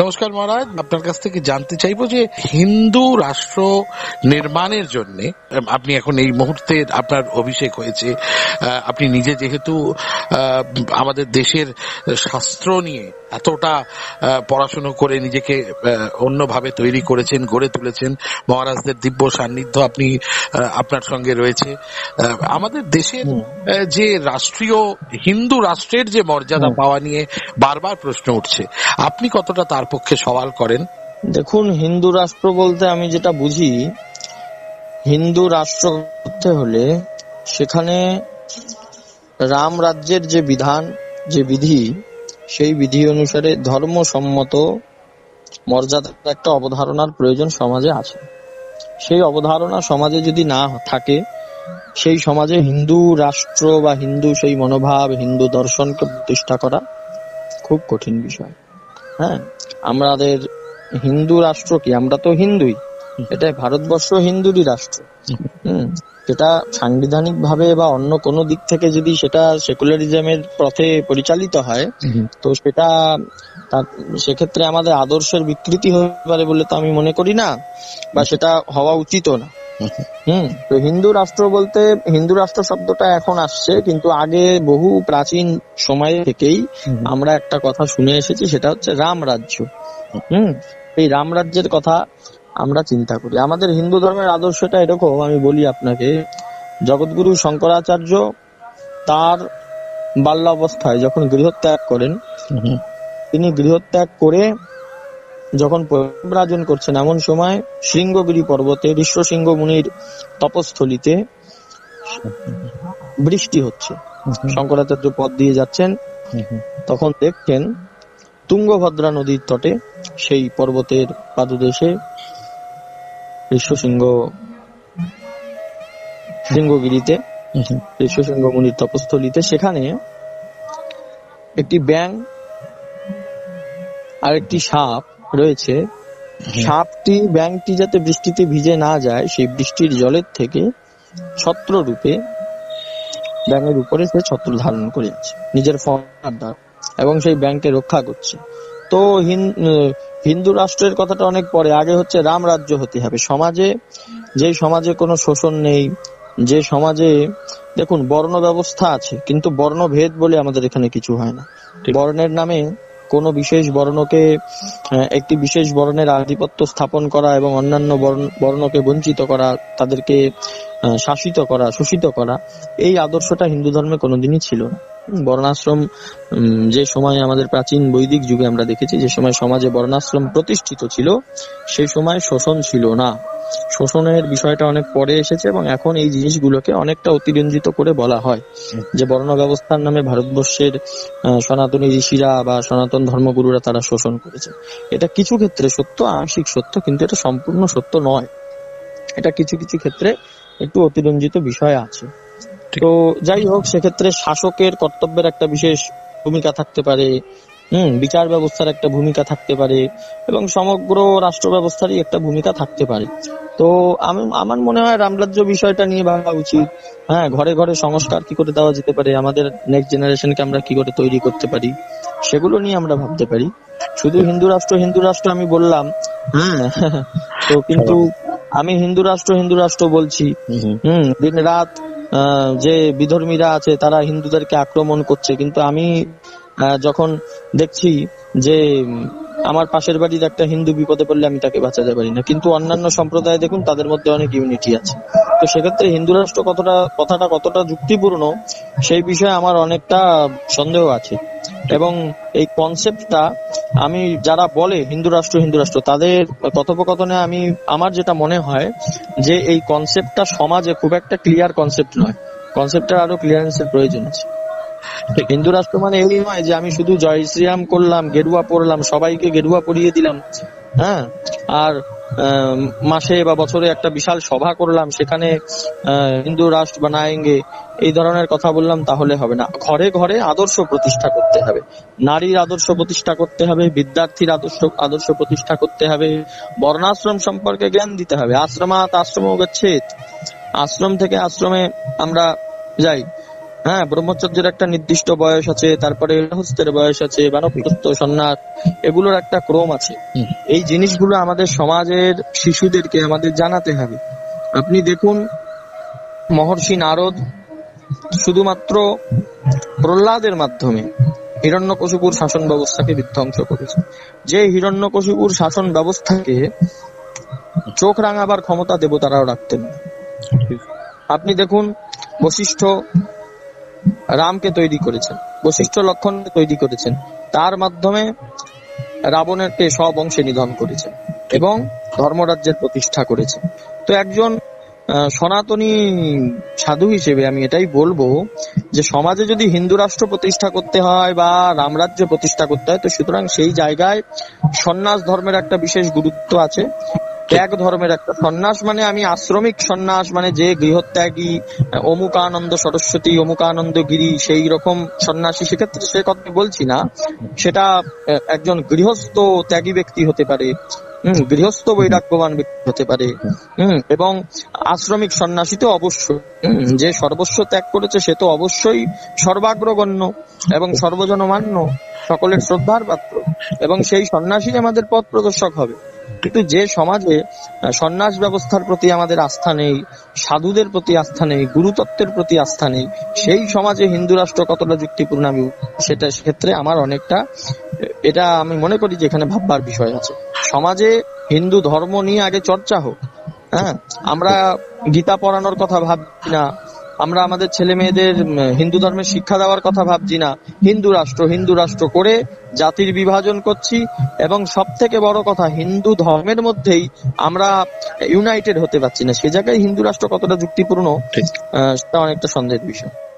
নমস্কার মহারাজ আপনার কাছ থেকে জানতে চাইব যে হিন্দু রাষ্ট্র নির্মাণের জন্য আপনি এখন এই মুহূর্তে আপনার অভিষেক হয়েছে আপনি নিজে যেহেতু আমাদের দেশের শাস্ত্র নিয়ে এতটা পড়াশুনো করে নিজেকে অন্যভাবে তৈরি করেছেন গড়ে তুলেছেন মহারাজদের দিব্য সান্নিধ্য আপনি আপনার সঙ্গে রয়েছে। আমাদের দেশের যে রাষ্ট্রীয় হিন্দু রাষ্ট্রের যে মর্যাদা পাওয়া নিয়ে বারবার প্রশ্ন উঠছে আপনি কতটা তার পক্ষে সওয়াল করেন? দেখুন, হিন্দু রাষ্ট্র বলতে আমি যেটা বুঝি, হিন্দু রাষ্ট্র করতে হলে সেখানে রাম রাজ্যের যে বিধান, যে বিধি, সেই বিধি অনুসারে ধর্মসম্মত মর্যাদার একটা অবধারণার প্রয়োজন সমাজে আছে। সেই অবধারণা সমাজে যদি না থাকে, সেই সমাজে হিন্দু রাষ্ট্র বা হিন্দু সেই মনোভাব, হিন্দু দর্শনকে প্রতিষ্ঠা করা খুব কঠিন বিষয়। হ্যাঁ আমাদের হিন্দু রাষ্ট্র কি? আমরা তো হিন্দুই। এটা ভারতবর্ষ হিন্দুরই রাষ্ট্র। হুম সেটা সাংবিধানিক ভাবে বা অন্য কোনো দিক থেকে যদি সেটা সেকুলারিজমের পথে পরিচালিত হয় তো সেটা তার সেক্ষেত্রে আমাদের আদর্শের বিকৃতি হতে পারে বলে তো আমি মনে করি না বা সেটা হওয়া উচিতও না। হুম তো হিন্দু রাষ্ট্র বলতে হিন্দু রাষ্ট্র শব্দটা এখন আসছে কিন্তু আগে বহু প্রাচীন সময় থেকেই আমরা একটা কথা শুনে এসেছি সেটা হচ্ছে রাম রাজ্য। হুম এই রাম রাজ্যের কথা আমরা চিন্তা করি। আমাদের হিন্দু ধর্মের আদর্শটা এরকম আমি বলি আপনাকে জগৎগুরু শঙ্করাচার্য তার বাল্য অবস্থায় যখন গৃহত্যাগ করেন তিনি গৃহত্যাগ করে যখন পরিব্রাজন করছেন এমন সময় শৃঙ্গগিরি পর্বতে ঋষ্যসিংহ মুনির তপস্থলিতে বৃষ্টি হচ্ছে। শঙ্করাচার্য পথ দিয়ে যাচ্ছেন। তখন দেখছেন তুঙ্গভদ্রা নদীর তটে সেই পর্বতের পাদদেশে ঋষ্যসিংহ সিংহগিরিতে ঋষ্যসিংহ মুনির তপস্থলিতে। সেখানে একটি ব্যাং আর একটি সাপ রয়েছে সাপটি ব্যাংকটি যাতে বৃষ্টিতে ভিজে না যায় সেই বৃষ্টির জলের থেকে ছত্র রূপে ব্যাঙের উপরে সে ছত্র ধারণ করে আছে নিজের ফর্মার দ্বারা এবং সেই ব্যাংককে রক্ষা করছে। তো হিন- হিন্দু রাষ্ট্রের কথাটা অনেক পরে আগে হচ্ছে রাম রাজ্য হতে হবে। সমাজে যে সমাজে কোনো শোষণ নেই যে সমাজে দেখুন বর্ণ ব্যবস্থা আছে কিন্তু বর্ণভেদ বলে আমাদের এখানে কিছু হয় না। বর্ণের নামে কোন বিশেষ বর্ণকে একটি বিশেষ বর্ণের আধিপত্য স্থাপন করা এবং অন্যান্য বর্ণ- বর্ণকে বঞ্চিত করা, তাদেরকে শাসিত করা, শোষিত করা, এই আদর্শটা হিন্দু ধর্মে কোনোদিনই ছিল না। বর্ণাশ্রম যে সময় আমাদের প্রাচীন বৈদিক যুগে আমরা দেখেছি, যে সময় সমাজে বর্ণাশ্রম প্রতিষ্ঠিত ছিল, সেই সময় শোষণ ছিল না। শোষণের বিষয়টা অনেক পরে এসেছে এবং এখন এই জিনিসগুলোকে অনেকটা অতিরঞ্জিত করে বলা হয়। যে বর্ণ ব্যবস্থার নামে ভারতবর্ষের সনাতনী ঋষিরা বা সনাতন ধর্মগুরুরা তারা শোষণ করেছে এটা কিছু ক্ষেত্রে সত্য, আংশিক সত্য, কিন্তু এটা সম্পূর্ণ সত্য নয়। এটা কিছু কিছু ক্ষেত্রে একটু অতিরঞ্জিত বিষয় আছে। তো যাই হোক সেক্ষেত্রে শাসকের কর্তব্যের একটা বিশেষ ভূমিকা থাকতে পারে। হুম বিচার ব্যবস্থার একটা ভূমিকা থাকতে পারে এবং সমগ্র রাষ্ট্র ব্যবস্থারই একটা ভূমিকা থাকতে পারে। তো আমি আমার মনে হয় রামরাজ্য বিষয়টা নিয়ে ভাবা উচিত। হ্যাঁ ঘরে ঘরে সংস্কার কি করে দেওয়া যেতে পারে আমাদের নেক্সট জেনারেশনকে আমরা কি করে তৈরি করতে পারি সেগুলো নিয়ে আমরা ভাবতে পারি। শুধু হিন্দু রাষ্ট্র হিন্দু রাষ্ট্র আমি বললাম হ্যাঁ তো কিন্তু আমি হিন্দু রাষ্ট্র হিন্দু রাষ্ট্র বলছি। হুম দিন রাত যে বিধর্মীরা আছে, তারা হিন্দুদেরকে আক্রমণ করছে। কিন্তু আমি যখন দেখছি যে আমার পাশের বাড়ির একটা হিন্দু বিপদে পড়লে আমি তাকে বাঁচাতে পারি না। কিন্তু অন্যান্য সম্প্রদায় দেখুন, তাদের মধ্যে অনেক ইউনিটি আছে। তো সেক্ষেত্রে হিন্দু রাষ্ট্র কতটা, কথাটা কতটা যুক্তিপূর্ণ, সেই বিষয়ে আমার অনেকটা সন্দেহ আছে। এবং এই কনসেপ্টটা আমি, যারা বলে হিন্দু রাষ্ট্র হিন্দু রাষ্ট্র, তাদের কথোপকথনে আমি, আমার যেটা মনে হয় যে এই কনসেপ্টটা সমাজে খুব একটা ক্লিয়ার কনসেপ্ট নয়। কনসেপ্টের আরও ক্লিয়ারেন্সের প্রয়োজন আছে। হিন্দু রাষ্ট্র মানে এই নয় যে আমি শুধু জয় শ্রীরাম করলাম, গেরুয়া পরলাম, সবাইকে গেরুয়া পরিয়ে দিলাম হ্যাঁ? আর মাসে বা বছরে একটা বিশাল সভা করলাম। সেখানে হিন্দু রাষ্ট্র বানায়েঙ্গে এই ধরনের কথা বললাম, তাহলে হবে না। ঘরে ঘরে আদর্শ প্রতিষ্ঠা করতে হবে। নারীর আদর্শ প্রতিষ্ঠা করতে হবে, বিদ্যার্থীর আদর্শ আদর্শ প্রতিষ্ঠা করতে হবে, বর্ণাশ্রম সম্পর্কে জ্ঞান দিতে হবে। আশ্রমাত আশ্রম গচ্ছেদ আশ্রম থেকে আশ্রমে আমরা যাই। হ্যাঁ ব্রহ্মচর্যের একটা নির্দিষ্ট বয়স আছে তারপরে গৃহস্থের বয়স আছে বানপ্রস্থ সন্ন্যাস এগুলোর একটা ক্রম আছে। এই জিনিসগুলো আমাদের সমাজের শিশুদেরকে আমাদের জানাতে হবে। আপনি দেখুন মহর্ষি নারদ শুধুমাত্র প্রহ্লাদের মাধ্যমে হিরণ্যকশিপুর শাসন ব্যবস্থাকে বিধ্বংস করেছে। যে হিরণ্যকশিপুর শাসন ব্যবস্থাকে চোখ রাঙাবার ক্ষমতা দেবতারাও রাখতেন আপনি দেখুন বশিষ্ঠ রামকে তৈরি করেছেন বশিষ্ঠ লক্ষণকে তৈরি করেছেন। তার মাধ্যমে রাবণেরকে সব অংশে নিধন করেছেন এবং ধর্মরাজ্যের প্রতিষ্ঠা করেছেন। তো একজন সনাতনী সাধু হিসেবে আমি এটাই বলব যে সমাজে যদি হিন্দু রাষ্ট্র প্রতিষ্ঠা করতে হয় বা রামরাজ্য প্রতিষ্ঠা করতে হয়, তো সুতরাং সেই জায়গায় সন্ন্যাস ধর্মের একটা বিশেষ গুরুত্ব আছে। ত্যাগ ধর্মের একটা সন্ন্যাস মানে আমি আশ্রমিক সন্ন্যাস মানে যে গৃহত্যাগী, অমুকানন্দ সরস্বতী, অমুকানন্দ গিরি সেই রকম সন্ন্যাসী, সেক্ষেত্রে সে কথা বলছি না। সেটা একজন গৃহস্থ ত্যাগী ব্যক্তি হতে পারে, হম, গৃহস্থ বৈরাগ্যবান ব্যক্তি হতে পারে, হম, এবং আশ্রমিক সন্ন্যাসী তো অবশ্যই যে সর্বস্ব ত্যাগ করেছে সে তো অবশ্যই সর্বাগ্রগণ্য এবং সর্বজনমান্য, সকলের শ্রদ্ধার পাত্র, এবং সেই সন্ন্যাসী আমাদের পথ প্রদর্শক হবে। কিন্তু যে সমাজে সন্ন্যাস ব্যবস্থার প্রতি আমাদের আস্থা নেই, সাধুদের প্রতি আস্থা নেই, গুরুতত্ত্বের প্রতি আস্থা নেই, সেই সমাজে হিন্দু রাষ্ট্র কতটা যুক্তিপূর্ণ আমি সেটা ক্ষেত্রে আমার অনেকটা, এটা আমি মনে করি যে এখানে ভাববার বিষয় আছে। সমাজে হিন্দু ধর্ম নিয়ে আগে চর্চা হোক হ্যাঁ? আমরা গীতা পড়ানোর কথা ভাবছি না আমরা আমাদের ছেলে মেয়েদের হিন্দু ধর্মের শিক্ষা দেওয়ার কথা ভাবছি না। হিন্দু রাষ্ট্র হিন্দু রাষ্ট্র করে জাতির বিভাজন করছি এবং সব থেকে বড় কথা হিন্দু ধর্মের মধ্যেই আমরা ইউনাইটেড হতে পারছি না। সে জায়গায় হিন্দু রাষ্ট্র কতটা যুক্তিপূর্ণ আহ, সেটা অনেকটা সন্দেহের বিষয়।